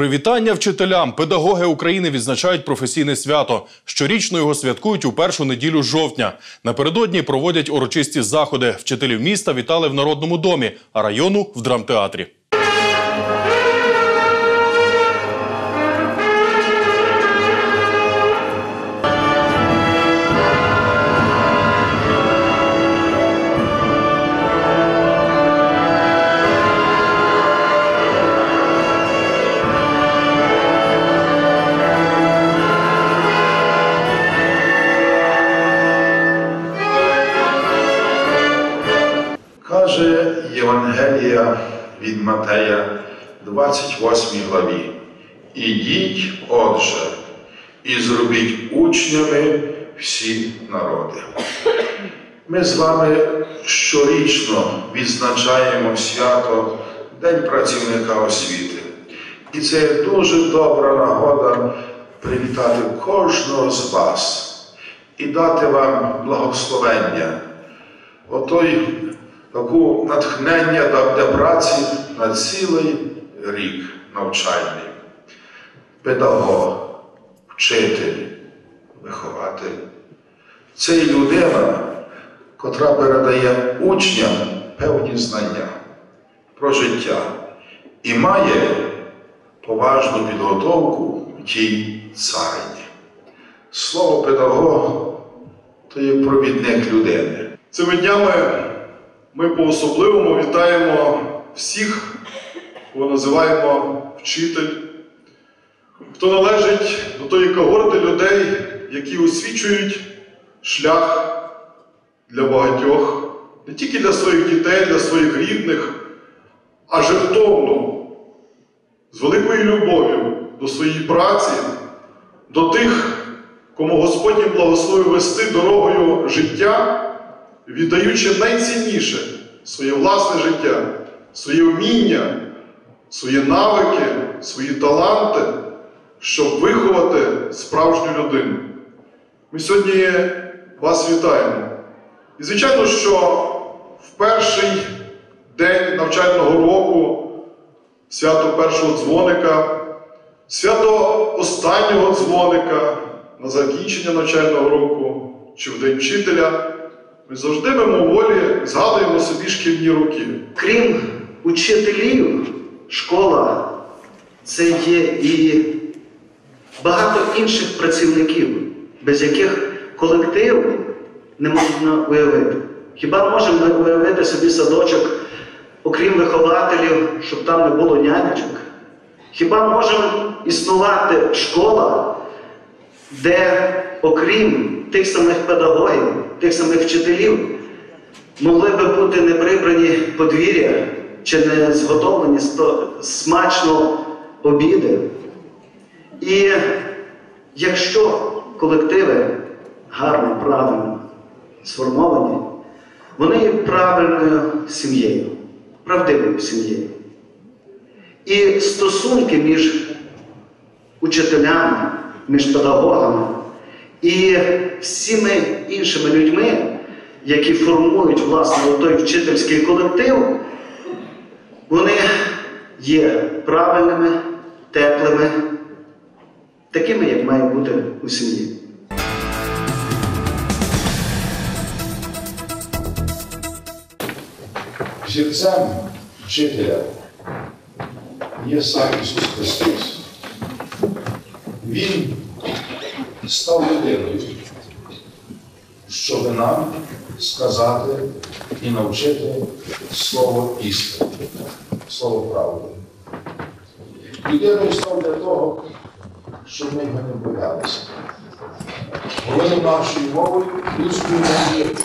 Привітання вчителям. Педагоги України відзначають професійне свято. Щорічно його святкують у першу неділю жовтня. Напередодні проводять урочисті заходи. Вчителів міста вітали в народному домі, а району в драмтеатрі. Каже Євангелія від Матея, 28 главі. Ідіть, отже, і зробіть учнями всі народи. Ми з вами щорічно відзначаємо свято День працівника освіти. І це є дуже добра нагода привітати кожного з вас і дати вам благословення отой таку натхнення до праці на цілий рік навчальний. Педагог, вчитель, вихователь. Це людина, котра передає учням певні знання про життя і має поважну підготовку в тій царині. Слово педагог то є провідник людини. Цими днями ми по-особливому вітаємо всіх, кого називаємо вчитель, хто належить до тої когорти людей, які освічують шлях для багатьох, не тільки для своїх дітей, для своїх рідних, а жертовно, з великою любов'ю до своєї праці, до тих, кому Господь благословив вести дорогою життя віддаючи найцінніше своє власне життя, своє вміння, свої навики, свої таланти, щоб виховати справжню людину. Ми сьогодні вас вітаємо. І, звичайно, що в перший день навчального року, свято першого дзвоника, свято останнього дзвоника на закінчення навчального року чи в День вчителя. Ми завжди мимоволі згадуємо собі шкільні роки. Крім учителів, школа це є і багато інших працівників, без яких колектив не можна уявити. Хіба можемо ми уявити собі садочок, окрім вихователів, щоб там не було нянечок? Хіба можемо існувати школа, де окрім тих самих педагогів, тих самих вчителів, могли би бути не прибрані подвір'я чи не зготовлені смачно обіди. І якщо колективи гарно, правильно сформовані, вони є правильною сім'єю, правдивою сім'єю. І стосунки між учителями, між педагогами і всіми іншими людьми, які формують власне той вчительський колектив, вони є правильними, теплими, такими, як має бути у сім'ї. Зірцем вчителя є сам Ісус Христос. Він став людиною, щоб нам сказати і навчити слово істини, слово правди. Людиною став для того, щоб ми його не боялися. Говорив нашою мовою, людською мовою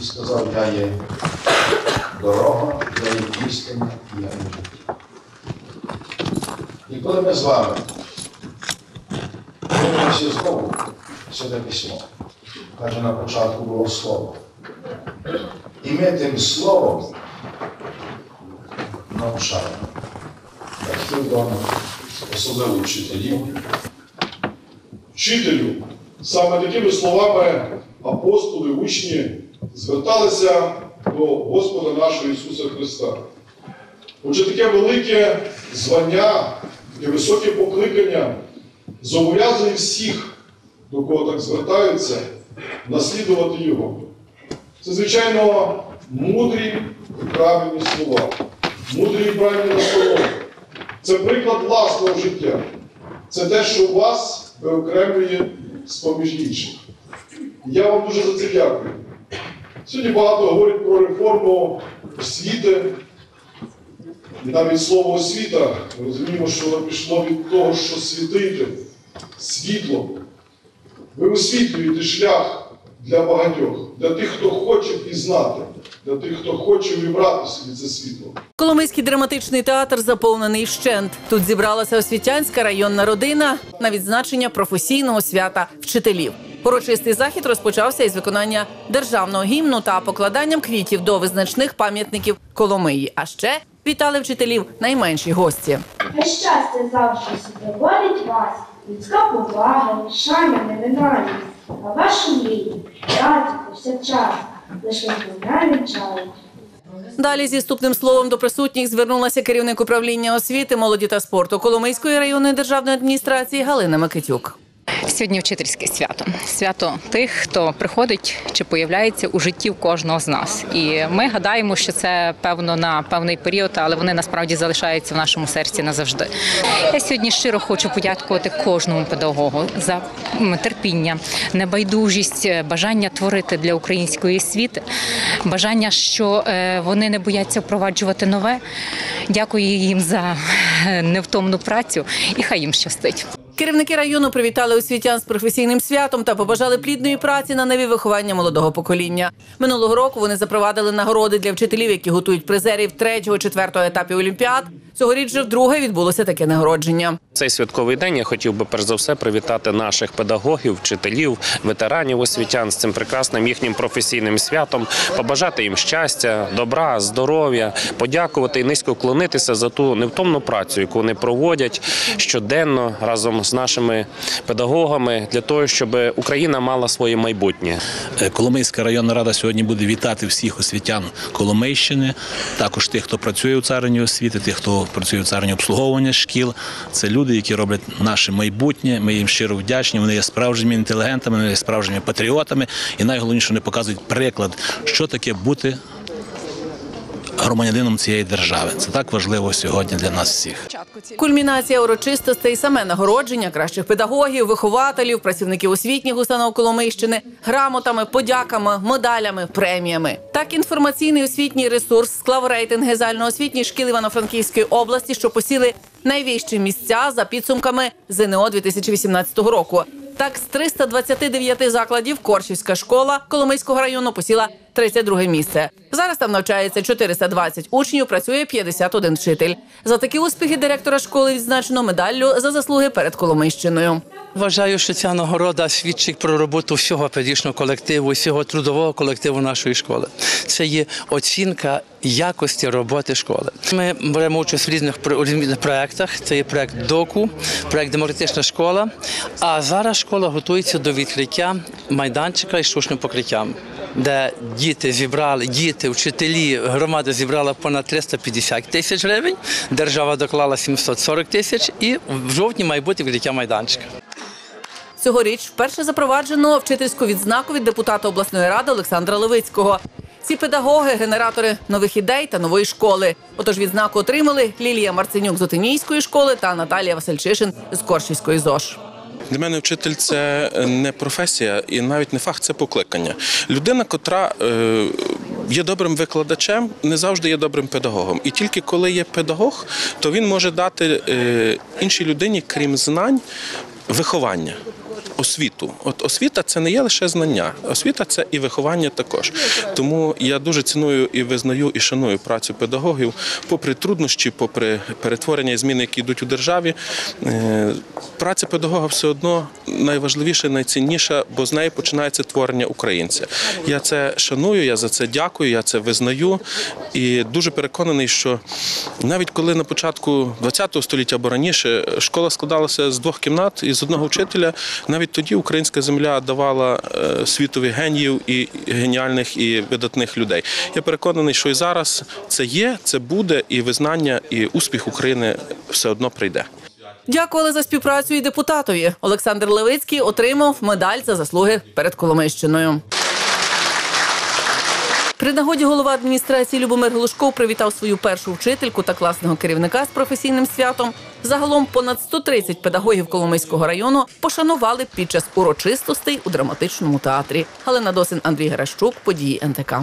і сказав, я є дорога, я є істина, я є життя. І коли ми з вами дивимося знову Святе письмо, каже на початку було слово. І ми тим словом навчаємо батьків вдома, особливо вчителів. Вчителю, саме такими словами апостоли, учні зверталися до Господа нашого Ісуса Христа. Отже, таке велике звання, таке високе покликання зобов'язує всіх, до кого так звертаються, наслідувати його. Це, звичайно, мудрі і правильні слова, мудрі і правильні настанови. Це приклад власного життя. Це те, що вас виокремлює з-поміж інших. Я вам дуже за це дякую. Сьогодні багато говорять про реформу освіти. І навіть слово освіта, розуміємо, що воно пішло від того, що світити, світло. Ви освітлюєте шлях для багатьох, для тих, хто хоче пізнати, для тих, хто хоче вибрати собі це світло. Коломийський драматичний театр заповнений вщент. Тут зібралася освітянська районна родина на відзначення професійного свята вчителів. Урочистий захід розпочався із виконання державного гімну та покладанням квітів до визначних пам'ятників Коломиї. А ще вітали вчителів найменші гості. Хай щастя завжди супроводить вас, людська повага, шана, невинальність, а вашу мрію, раді повсякчас, лише визнаним чають. Далі зі ступним словом до присутніх звернулася керівник управління освіти, молоді та спорту Коломийської районної державної адміністрації Галина Микитюк. Сьогодні вчительське свято. Свято тих, хто приходить чи появляється у житті кожного з нас. І ми гадаємо, що це певно на певний період, але вони насправді залишаються в нашому серці назавжди. Я сьогодні щиро хочу подякувати кожному педагогу за терпіння, небайдужість, е, бажання творити для української освіти, бажання, що е, вони не бояться впроваджувати нове. Дякую їм за е, невтомну працю і хай їм щастить. Керівники району привітали освітян з професійним святом та побажали плідної праці на нові виховання молодого покоління. Минулого року вони запровадили нагороди для вчителів, які готують призерів третього, четвертого етапів олімпіад. Цьогоріч же вдруге відбулося таке нагородження. Цей святковий день я хотів би перш за все привітати наших педагогів, вчителів, ветеранів освітян з цим прекрасним їхнім професійним святом, побажати їм щастя, добра, здоров'я, подякувати і низько вклонитися за ту невтомну працю, яку вони проводять щоденно разом з нашими педагогами для того, щоб Україна мала своє майбутнє. Е, Коломийська районна рада сьогодні буде вітати всіх освітян Коломийщини, також тих, хто працює у царині освіти, тих, хто працює в царині обслуговування шкіл. Це люди, які роблять наше майбутнє. Ми їм щиро вдячні. Вони є справжніми інтелігентами, вони є справжніми патріотами. І найголовніше вони показують приклад, що таке бути громадянином цієї держави. Це так важливо сьогодні для нас всіх. Кульмінація урочистостей саме нагородження кращих педагогів, вихователів, працівників освітніх установ Коломийщини грамотами, подяками, медалями, преміями. Так інформаційний освітній ресурс склав рейтинги загальноосвітніх шкіл Івано-Франківської області, що посіли найвищі місця за підсумками ЗНО 2018 року. Так, з 329 закладів Коршівська школа Коломийського району посіла 32 місце. Зараз там навчається 420 учнів, працює 51 вчитель. За такі успіхи директора школи відзначено медаллю за заслуги перед Коломийщиною. Вважаю, що ця нагорода свідчить про роботу всього педагогічного колективу, всього трудового колективу нашої школи. Це є оцінка якості роботи школи. Ми беремо участь в різних про- проєктах. Це є проєкт ДОКУ, проєкт Демократична школа. А зараз школа готується до відкриття майданчика із штучним покриттям, де діти зібрали, діти, вчителі, громада зібрала понад 350 тисяч гривень. Держава доклала 740 тисяч, і в жовтні має бути відкриття майданчика. Цьогоріч вперше запроваджено вчительську відзнаку від депутата обласної ради Олександра Левицького. Ці педагоги генератори нових ідей та нової школи. Отож відзнаку отримали Лілія Марценюк з Отинійської школи та Наталія Васильчишин з Коршівської ЗОЖ. Для мене вчитель це не професія і навіть не фах, це покликання. Людина, котра е, є добрим викладачем, не завжди є добрим педагогом. І тільки коли є педагог, то він може дати е, іншій людині, крім знань, виховання. Освіту, от освіта це не є лише знання, освіта це і виховання також. Тому я дуже ціную і визнаю і шаную працю педагогів, попри труднощі, попри перетворення і зміни, які йдуть у державі. е, Праця педагога все одно найважливіша, найцінніша, бо з неї починається творення українця. Я це шаную, я за це дякую, я це визнаю і дуже переконаний, що навіть коли на початку ХХ століття або раніше школа складалася з двох кімнат і з одного вчителя, навіть навіть тоді українська земля давала е, світові геніїв і геніальних і видатних людей. Я переконаний, що і зараз це є, це буде, і визнання, і успіх України все одно прийде. Дякували за співпрацю і депутатові. Олександр Левицький отримав медаль за заслуги перед Коломийщиною. При нагоді голова адміністрації Любомир Глушков привітав свою першу вчительку та класного керівника з професійним святом. Загалом понад 130 педагогів Коломийського району пошанували під час урочистостей у драматичному театрі. Галина Досин, Андрій Геращук, події НТК.